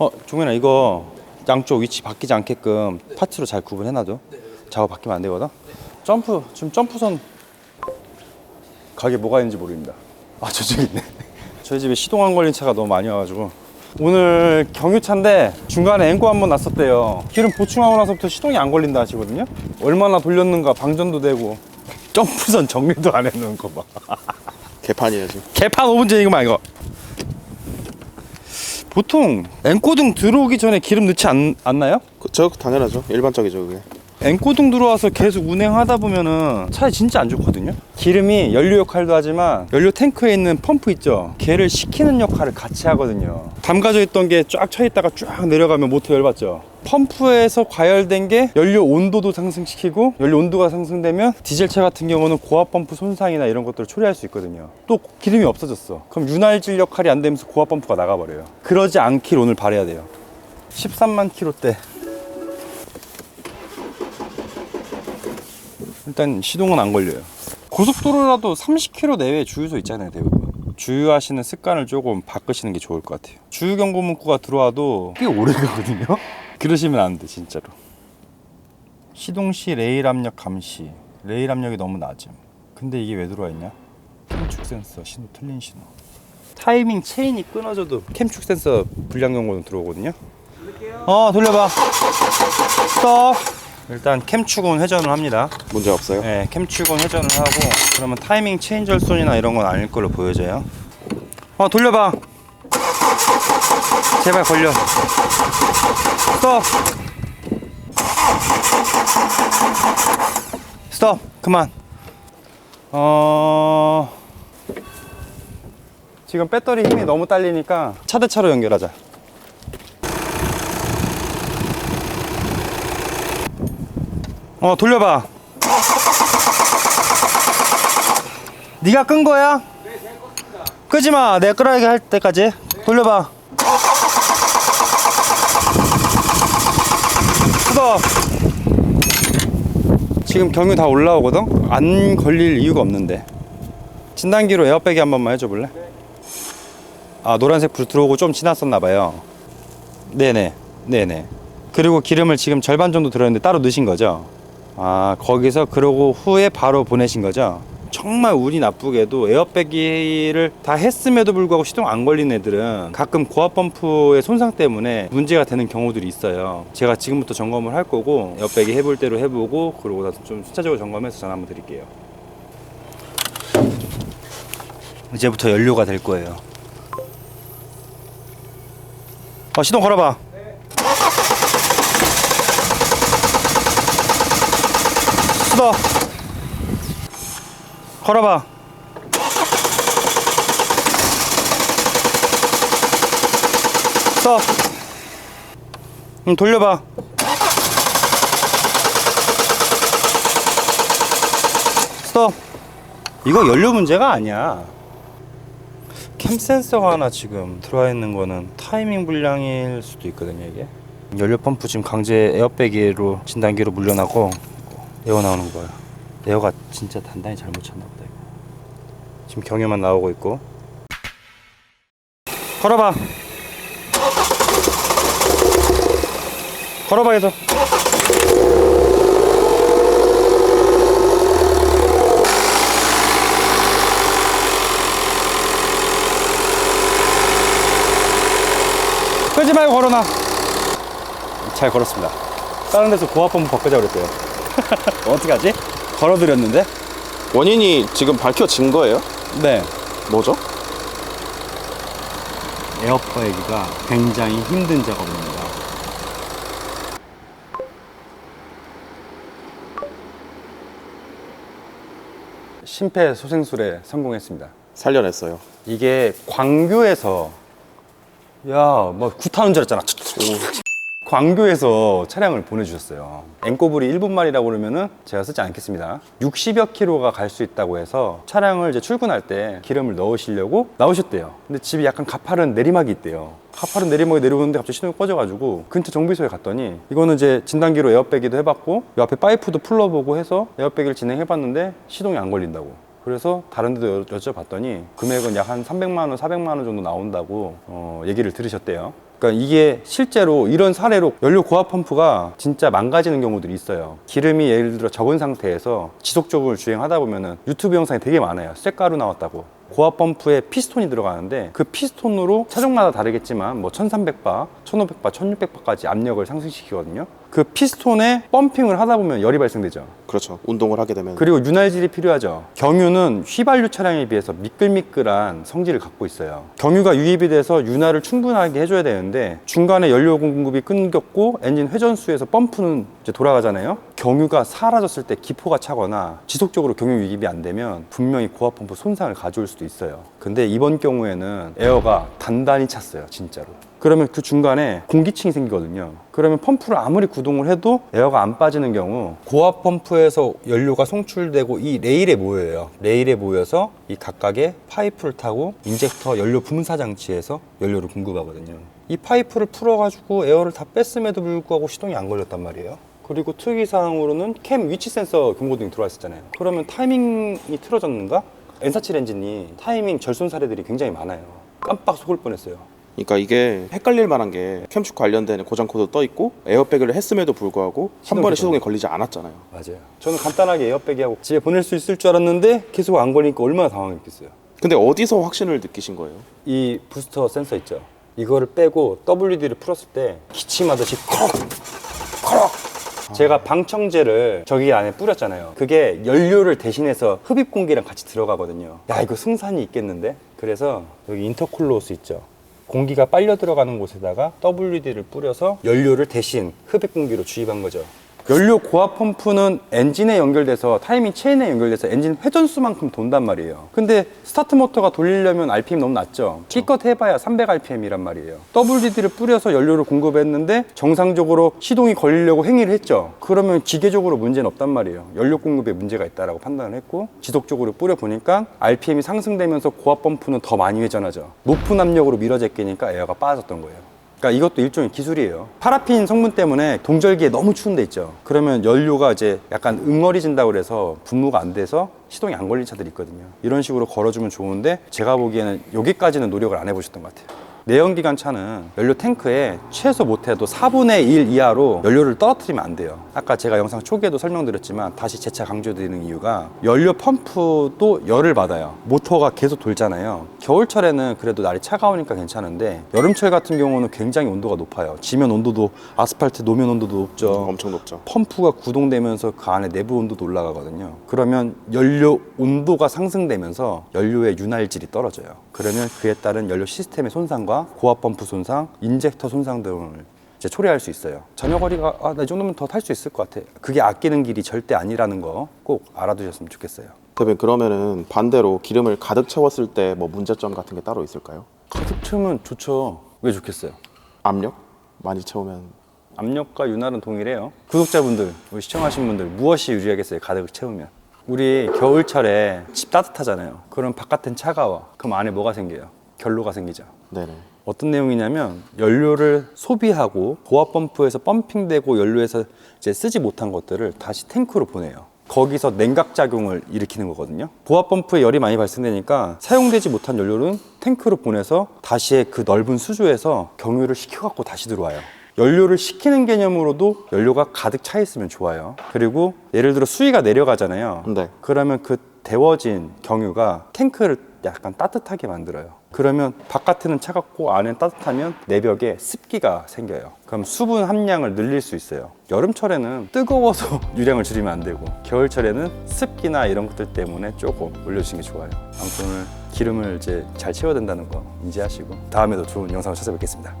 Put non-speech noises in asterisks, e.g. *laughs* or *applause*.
어, 종현아 이거 양쪽 위치 바뀌지 않게끔 파츠로 잘 구분해놔줘. 작업 바뀌면 안 되거든. 점프 지금 점프선 가게 뭐가 있는지 모릅니다. 아 저쪽에 있네. *laughs* 저희 집에 시동 안 걸린 차가 너무 많이 와가지고 오늘 경유차인데 중간에 앵고 한번 났었대요. 기름 보충하고 나서부터 시동이 안 걸린다 하시거든요. 얼마나 돌렸는가 방전도 되고 점프선 정리도 안 해놓은 거 봐. *laughs* 개판이에요 지금. 개판 5분 전이구만 이거 보통 앵코등 들어오기 전에 기름 넣지 않, 않나요? 그, 저 당연하죠. 일반적이죠 그게. 앵코등 들어와서 계속 운행하다 보면은 차에 진짜 안 좋거든요? 기름이 연료 역할도 하지만 연료 탱크에 있는 펌프 있죠? 걔를 식히는 역할을 같이 하거든요. 담가져 있던 게 쫙 차 있다가 쫙 내려가면 모터 열받죠? 펌프에서 과열된 게 연료 온도도 상승시키고 연료 온도가 상승되면 디젤차 같은 경우는 고압 펌프 손상이나 이런 것들을 초래할 수 있거든요. 또 기름이 없어졌어. 그럼 윤활질 역할이 안 되면서 고압 펌프가 나가버려요. 그러지 않길 오늘 바래야 돼요. 13만 킬로대 일단 시동은 안 걸려요. 고속도로라도 30km 내외 주유소 있잖아요, 대부분. 주유하시는 습관을 조금 바꾸시는 게 좋을 것 같아요. 주유 경고 문구가 들어와도 꽤 오래 가거든요. 그러시면 안 돼, 진짜로. 시동 시 레일 압력 감시. 레일 압력이 너무 낮음. 근데 이게 왜 들어와 있냐? 캠축 센서 신호 틀린 신호. 타이밍 체인이 끊어져도 캠축 센서 불량 경고는 들어오거든요. 어, 돌려봐. 스톱. 일단 캠 축은 회전을 합니다. 문제 없어요. 네, 캠 축은 회전을 하고 그러면 타이밍 체인 절 손이나 이런 건 아닐 걸로 보여져요. 어 돌려봐. 제발 걸려. 스톱. 스톱. 그만. 어 지금 배터리 힘이 너무 딸리니까 차대차로 연결하자. 어 돌려봐. 네가 끈 거야? 끄지 마. 내가 끄라게 할 때까지 돌려봐. 뜯어. 지금 경유 다 올라오거든. 안 걸릴 이유가 없는데. 진단기로 에어백이 한 번만 해줘 볼래? 아 노란색 불 들어오고 좀 지났었나 봐요. 네네, 네네. 그리고 기름을 지금 절반 정도 들었는데 따로 넣으신 거죠? 아 거기서 그러고 후에 바로 보내신 거죠? 정말 운이 나쁘게도 에어백을 다 했음에도 불구하고 시동 안 걸린 애들은 가끔 고압 펌프의 손상 때문에 문제가 되는 경우들이 있어요. 제가 지금부터 점검을 할 거고 에어백이 해볼 대로 해보고 그러고 나서 좀 순차적으로 점검해서 전화 한번 드릴게요. 이제부터 연료가 될 거예요. 어 시동 걸어봐. 수도 걸어봐. 스톱 음, 돌려봐. 스톱 이거 연료 문제가 아니야. 캠 센서가 하나 지금 들어와 있는 거는 타이밍 불량일 수도 있거든요 이게. 연료 펌프 지금 강제 에어백으로 진단기로 물려나고 에어 나오는 거야. 에어가 진짜 단단히 잘못 쳤나 보다 이거. 지금 경유만 나오고 있고. 걸어봐. 걸어봐 계속. 끄지 말고 걸어놔. 잘 걸었습니다. 다른 데서 고압 펌프 바꾸자 그랬대요. *laughs* 어떡하지? 걸어드렸는데? 원인이 지금 밝혀진 거예요? 네. 뭐죠? 에어퍼이기가 굉장히 힘든 작업입니다. 심폐소생술에 성공했습니다. 살려냈어요. 이게 광교에서 야, 뭐 구타는 줄 알았잖아. 광교에서 차량을 보내주셨어요. 앵꼬불이 1분만이라고 그러면은 제가 쓰지 않겠습니다. 60여 킬로가 갈 수 있다고 해서 차량을 이제 출근할 때 기름을 넣으시려고 나오셨대요. 근데 집이 약간 가파른 내리막이 있대요. 가파른 내리막에 내려오는데 갑자기 신호가 꺼져가지고 근처 정비소에 갔더니 이거는 이제 진단기로 에어백이도 해봤고 이 앞에 파이프도 풀러보고 해서 에어백을 진행해봤는데 시동이 안 걸린다고. 그래서 다른 데도 여- 여쭤봤더니 금액은 약 한 300만 원, 400만 원 정도 나온다고 어, 얘기를 들으셨대요. 그러니까 이게 실제로 이런 사례로 연료 고압 펌프가 진짜 망가지는 경우들이 있어요. 기름이 예를 들어 적은 상태에서 지속적으로 주행하다 보면은 유튜브 영상이 되게 많아요. 쇳가루 나왔다고. 고압 펌프에 피스톤이 들어가는데 그 피스톤으로 차종마다 다르겠지만 뭐 1300바, 1500바, 1600바까지 압력을 상승시키거든요. 그 피스톤에 펌핑을 하다 보면 열이 발생되죠. 그렇죠. 운동을 하게 되면 그리고 윤활질이 필요하죠. 경유는 휘발유 차량에 비해서 미끌미끌한 성질을 갖고 있어요. 경유가 유입이 돼서 윤활을 충분하게 해줘야 되는데 중간에 연료 공급이 끊겼고 엔진 회전수에서 펌프는 이제 돌아가잖아요. 경유가 사라졌을 때 기포가 차거나 지속적으로 경유 유입이 안 되면 분명히 고압 펌프 손상을 가져올 수도 있어요. 근데 이번 경우에는 에어가 단단히 찼어요, 진짜로. 그러면 그 중간에 공기층이 생기거든요. 그러면 펌프를 아무리 구동을 해도 에어가 안 빠지는 경우 고압 펌프에서 연료가 송출되고 이 레일에 모여요. 레일에 모여서 이 각각의 파이프를 타고 인젝터 연료 분사 장치에서 연료를 공급하거든요. 이 파이프를 풀어가지고 에어를 다 뺐음에도 불구하고 시동이 안 걸렸단 말이에요. 그리고 특이사항으로는 캠 위치 센서 경고등이 들어와 있었잖아요. 그러면 타이밍이 틀어졌는가? N47 엔진이 타이밍 절손 사례들이 굉장히 많아요. 깜빡 속을 뻔했어요. 그러니까 이게 헷갈릴 만한 게 캠축 관련된 고장 코드 떠 있고 에어백을 했음에도 불구하고 한 번에. 시동에 걸리지 않았잖아요. 맞아요. 저는 간단하게 에어백이 하고 집에 보낼 수 있을 줄 알았는데 계속 안 걸리니까 얼마나 당황했겠어요. 근데 어디서 확신을 느끼신 거예요? 이 부스터 센서 있죠. 이거를 빼고 WD를 풀었을 때 기침하듯이 컥! 컥! 제가 방청제를 저기 안에 뿌렸잖아요. 그게 연료를 대신해서 흡입 공기랑 같이 들어가거든요. 야, 이거 승산이 있겠는데? 그래서 여기 인터쿨러 호스 있죠. 공기가 빨려 들어가는 곳에다가 WD를 뿌려서 연료를 대신 흡입 공기로 주입한 거죠. 연료 고압 펌프는 엔진에 연결돼서 타이밍 체인에 연결돼서 엔진 회전수만큼 돈단 말이에요. 근데 스타트 모터가 돌리려면 RPM 너무 낮죠. 기껏 해봐야 300rpm이란 말이에요. WD를 뿌려서 연료를 공급했는데 정상적으로 시동이 걸리려고 행위를 했죠. 그러면 기계적으로 문제는 없단 말이에요. 연료 공급에 문제가 있다라고 판단을 했고 지속적으로 뿌려 보니까 RPM이 상승되면서 고압 펌프는 더 많이 회전하죠. 높은 압력으로 밀어제끼니까 에어가 빠졌던 거예요. 그러니까 이것도 일종의 기술이에요. 파라핀 성분 때문에 동절기에 너무 추운 데 있죠. 그러면 연료가 이제 약간 응어리진다고 그래서 분무가 안 돼서 시동이 안 걸린 차들이 있거든요. 이런 식으로 걸어주면 좋은데 제가 보기에는 여기까지는 노력을 안 해보셨던 것 같아요. 내연기관 차는 연료 탱크에 최소 못해도 4분의 1 이하로 연료를 떨어뜨리면 안 돼요. 아까 제가 영상 초기에도 설명드렸지만 다시 재차 강조드리는 이유가 연료 펌프도 열을 받아요. 모터가 계속 돌잖아요. 겨울철에는 그래도 날이 차가우니까 괜찮은데 여름철 같은 경우는 굉장히 온도가 높아요. 지면 온도도 아스팔트 노면 온도도 높죠. 엄청 높죠. 펌프가 구동되면서 그 안에 내부 온도도 올라가거든요. 그러면 연료 온도가 상승되면서 연료의 윤활질이 떨어져요. 그러면 그에 따른 연료 시스템의 손상과 고압 펌프 손상, 인젝터 손상 등을 이제 초래할 수 있어요. 전혀 거리가 아, 나 이 정도면 더 탈 수 있을 것 같아. 그게 아끼는 길이 절대 아니라는 거 꼭 알아두셨으면 좋겠어요. 대표님 그러면은 반대로 기름을 가득 채웠을 때 뭐 문제점 같은 게 따로 있을까요? 가득 채우면 좋죠. 왜 좋겠어요? 압력 많이 채우면 압력과 윤활은 동일해요. 구독자분들, 우리 시청하신 분들 무엇이 유리하겠어요? 가득 채우면. 우리 겨울철에 집 따뜻하잖아요. 그럼 바깥은 차가워. 그럼 안에 뭐가 생겨요? 결로가 생기죠. 네네. 어떤 내용이냐면 연료를 소비하고 고압 펌프에서 펌핑되고 연료에서 이제 쓰지 못한 것들을 다시 탱크로 보내요. 거기서 냉각 작용을 일으키는 거거든요. 고압 펌프에 열이 많이 발생되니까 사용되지 못한 연료는 탱크로 보내서 다시 그 넓은 수조에서 경유를 시켜 갖고 다시 들어와요. 연료를 식히는 개념으로도 연료가 가득 차 있으면 좋아요. 그리고 예를 들어 수위가 내려가잖아요. 네. 그러면 그 데워진 경유가 탱크를 약간 따뜻하게 만들어요. 그러면 바깥에는 차갑고 안에는 따뜻하면 내벽에 습기가 생겨요. 그럼 수분 함량을 늘릴 수 있어요. 여름철에는 뜨거워서 *laughs* 유량을 줄이면 안 되고 겨울철에는 습기나 이런 것들 때문에 조금 올려주시는 게 좋아요. 아무튼 기름을 이제 잘 채워야 된다는 거 인지하시고 다음에도 좋은 영상을 찾아뵙겠습니다.